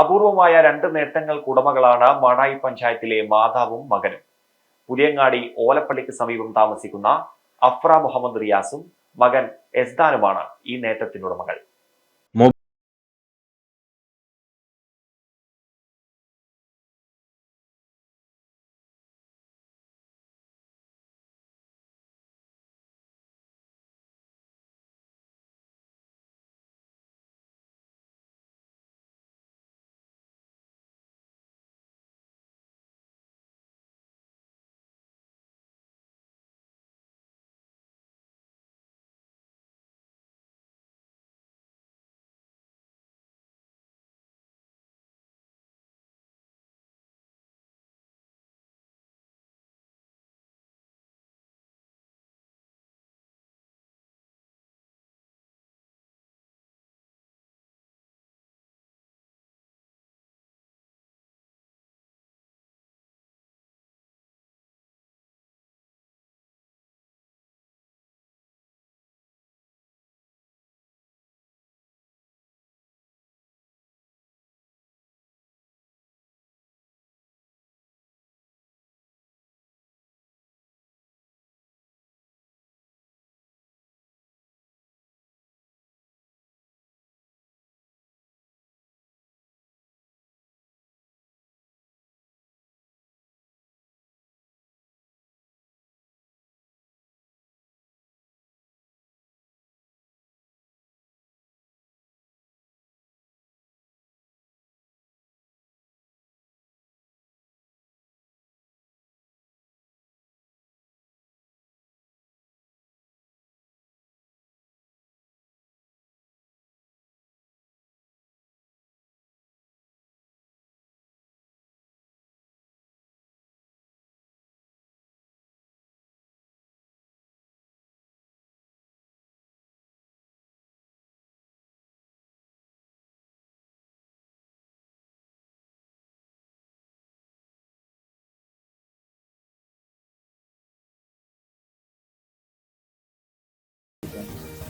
അപൂർവമായ രണ്ട് നേട്ടങ്ങൾക്ക് ഉടമകളാണ് മാടായി പഞ്ചായത്തിലെ മാതാവും മകനും. പുതിയങ്ങാടി ഓലപ്പള്ളിക്ക് സമീപം താമസിക്കുന്ന അഫ്ര മുഹമ്മദ് റിയാസും മകൻ എസ്ദാനുമാണ് ഈ നേട്ടത്തിനുടമകൾ.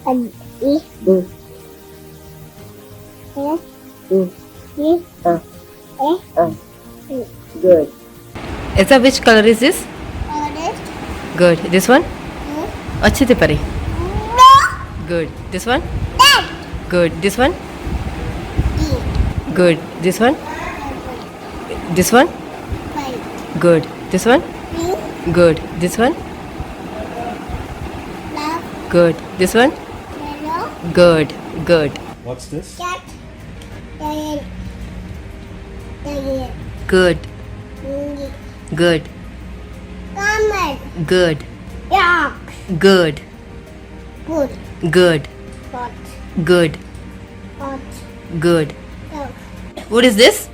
And E. Mm. F. Mm. E. Uh. F. Uh. E. Good. Esa, which color is this? Orange. Good. This one? E. अच्छे से पढ़े. No. Good. This one? That. Good. This one? E. Good. This one? This one? White. Good. This one? Pink. Good. This one? Black. Good. This one? Yellow. Good. Good. What's this? Cat. Lion. Lion. Good. Monkey. Good. Camel. Good. Dog. Good. Good. Good. Pot. Good. Pot. Good. Dog. What is this?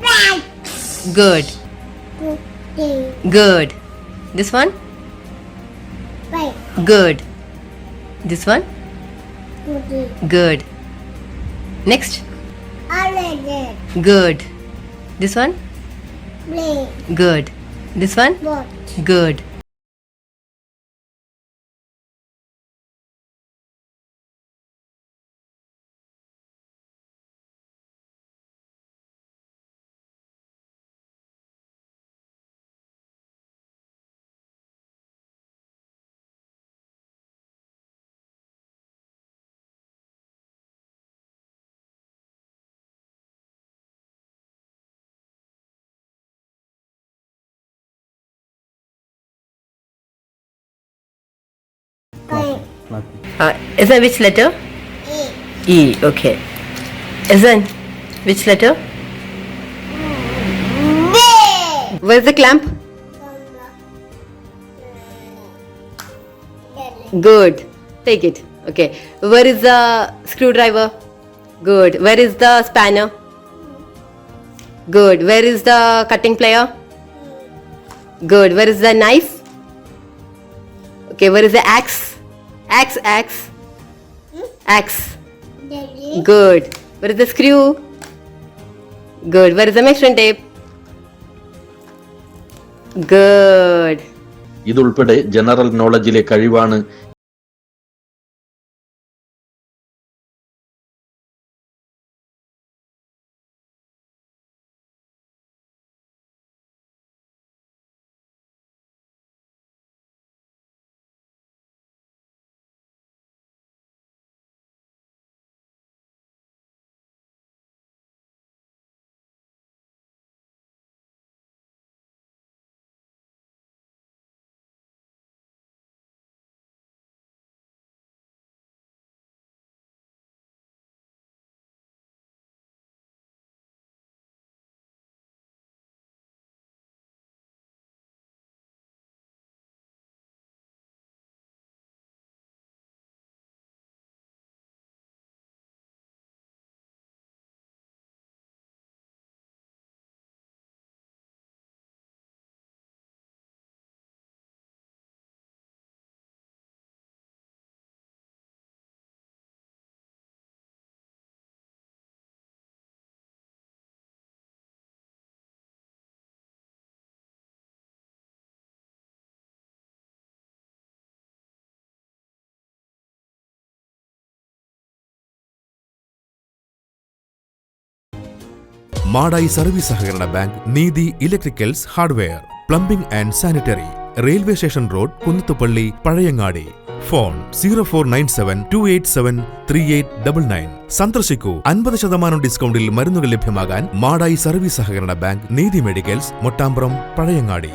Rat. Good. Good. Day. Good. This one? White. Good. This one? Good. Next? Good. This one? Good. This one? Good. White. Uh, is that which letter? E. E. Okay. Isn't which letter? B. Where's the clamp? Good. Take it. Okay. Where is the screwdriver? Good. Where is the spanner? Good. Where is the cutting plier? Good. Where is the knife? Okay. Where is the axe? Axe, X X. Good. Where is the screw? Good. Where is the measuring tape? Good. ഇതുൾപ്പെടെ general നോളജിലെ കഴിവാണ് Madayi service സഹകരണ bank Neethi electricals hardware plumbing and sanitary railway station road Kunnathupalli Pazhayangadi. Phone zero four nine seven two eight seven three eight double nine. സന്ദർശിക്കൂ. അൻപത് ശതമാനം ഡിസ്കൗണ്ടിൽ മരുന്നുകൾ ലഭ്യമാകാൻ മാടായി സർവീസ് സഹകരണ ബാങ്ക് നീതി മെഡിക്കൽസ് മൊട്ടാമ്പുറം പഴയങ്ങാടി.